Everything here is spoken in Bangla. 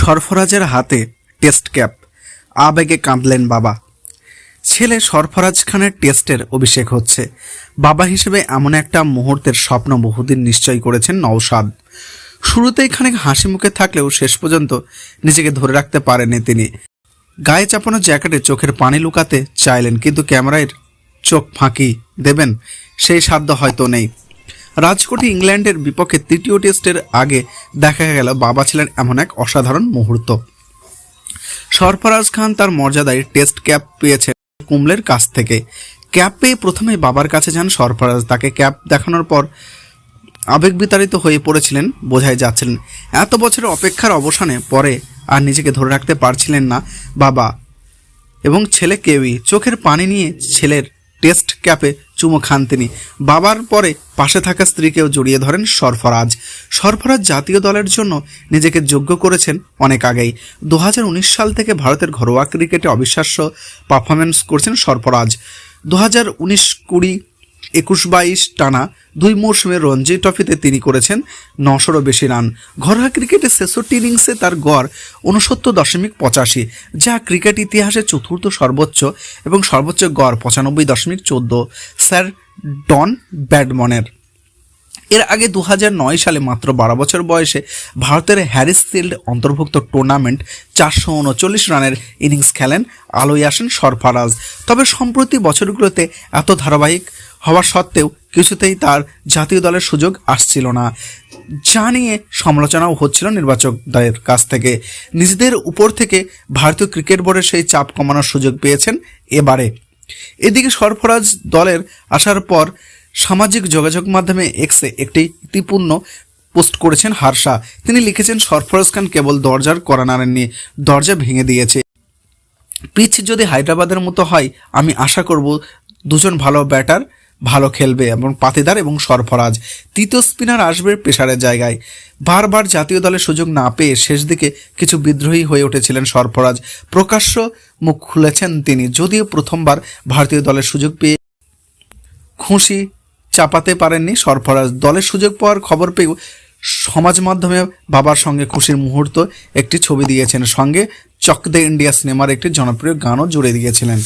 সরফরাজের হাতে টেস্ট ক্যাপ। আবেগে কাঁদলেন বাবা। ছেলে সরফরাজ খানের টেস্টের অভিষেক হচ্ছে। বাবা হিসেবে এমন একটা মুহূর্তের স্বপ্ন বহুদিন নিশ্চয় করেছেন নওশাদ। শুরুতেই খানিক হাসি মুখে থাকলেও শেষ পর্যন্ত নিজেকে ধরে রাখতে পারেননি তিনি। গায়ে চাপানো জ্যাকেটে চোখের পানি লুকাতে চাইলেন, কিন্তু ক্যামেরায় চোখ ফাঁকি দেবেন সেই সাধ্য হয়তো নেই। রাজকোটে ইংল্যান্ডের বিপক্ষে তৃতীয় টেস্টের আগে দেখা গেল বাবা ছিলেন এমন এক অসাধারণ মুহূর্ত। সরফরাজ খান তার মর্যাদায় টেস্ট ক্যাপ পেয়েছেন কুমলের কাছ থেকে। ক্যাপ পেয়ে প্রথমে বাবার কাছে যান সরফরাজ। তাকে ক্যাপ দেখানোর পর আবেগ বিতাড়িত হয়ে পড়েছিলেন, বোঝাই যাচ্ছিলেন এত বছরের অপেক্ষার অবসানে পরে আর নিজেকে ধরে রাখতে পারছিলেন না বাবা এবং ছেলে কেউই। চোখের পানি নিয়ে ছেলের টেস্ট ক্যাপে চুমো খান তিনি। বাবার পরে পাশে থাকা স্ত্রীকেও জড়িয়ে ধরেন সরফরাজ। সরফরাজ জাতীয় দলের জন্য নিজেকে যোগ্য করেছেন অনেক আগেই। দু হাজার উনিশ সাল থেকে ভারতের ঘরোয়া ক্রিকেটে অবিশ্বাস্য পারফরমেন্স করছেন সরফরাজ। দু হাজার উনিশ কুড়ি একুশ বাইশ টানা দুই মৌসুমে রঞ্জি ট্রফিতে তিনি করেছেন নশোরও বেশি রান। ঘরোয়া ক্রিকেটে ছেষট্টি ইনিংসে তার গড় উনসত্তর দশমিক পঁচাশি, যা ক্রিকেট ইতিহাসে চতুর্থ সর্বোচ্চ এবং সর্বোচ্চ গড় পঁচানব্বই দশমিক চোদ্দ, স্যার ডন ব্যাডমনের। এর আগে দু সালে মাত্র বারো বছর বয়সে ভারতের হ্যারিস ফিল্ড অন্তর্ভুক্ত টুর্নামেন্ট চারশো উনচল্লিশ রানের ইনিংস খেলেন আলোয় আসেন সরফরাজ। তবে সম্প্রতি বছরগুলোতে এত ধারাবাহিক হওয়া সত্ত্বেও কিছুতেই তার জাতীয় দলের সুযোগ আসছিল না। যা নিয়ে সমালোচনাও হচ্ছিল নির্বাচকদের কাছ থেকে। নিজেদের উপর থেকে ভারতীয় ক্রিকেট বোর্ডের সেই চাপ কমানোর সুযোগ পেয়েছেন এবারে। এদিকে সরফরাজ দলের আসার পর সামাজিক যোগাযোগ মাধ্যমে এক্সে একটি ইতিপূর্ণ পোস্ট করেছেন হারসা তিনি লিখেছেন, সরফরাজ খান কেবল দরজার করা নাড়েননি, দরজা ভেঙে দিয়েছে। পিচ যদি হায়দ্রাবাদের মতো হয়, আমি আশা করব দুজন ভালো ব্যাটার ভালো খেলবে এবং পাতিদার এবং সরফরাজ। তৃতীয় স্পিনার আসবে পেশারের জায়গায়। বারবার জাতীয় দলে সুযোগ না পেয়ে শেষ দিকে কিছু বিদ্রোহী হয়ে উঠেছিলেন সরফরাজ। প্রকাশ্য মুখ খুলেছেন তিনি, যদিও প্রথমবার ভারতীয় দলের সুযোগ পেয়ে খুশি চাপাতে পারেননি সরফরাজ। দলের সুযোগ পাওয়ার খবর পেয়েও সমাজ মাধ্যমে বাবার সঙ্গে খুশির মুহূর্ত একটি ছবি দিয়েছেন। সঙ্গে চক দে ইন্ডিয়া সিনেমার একটি জনপ্রিয় গানও জুড়ে দিয়েছিলেন।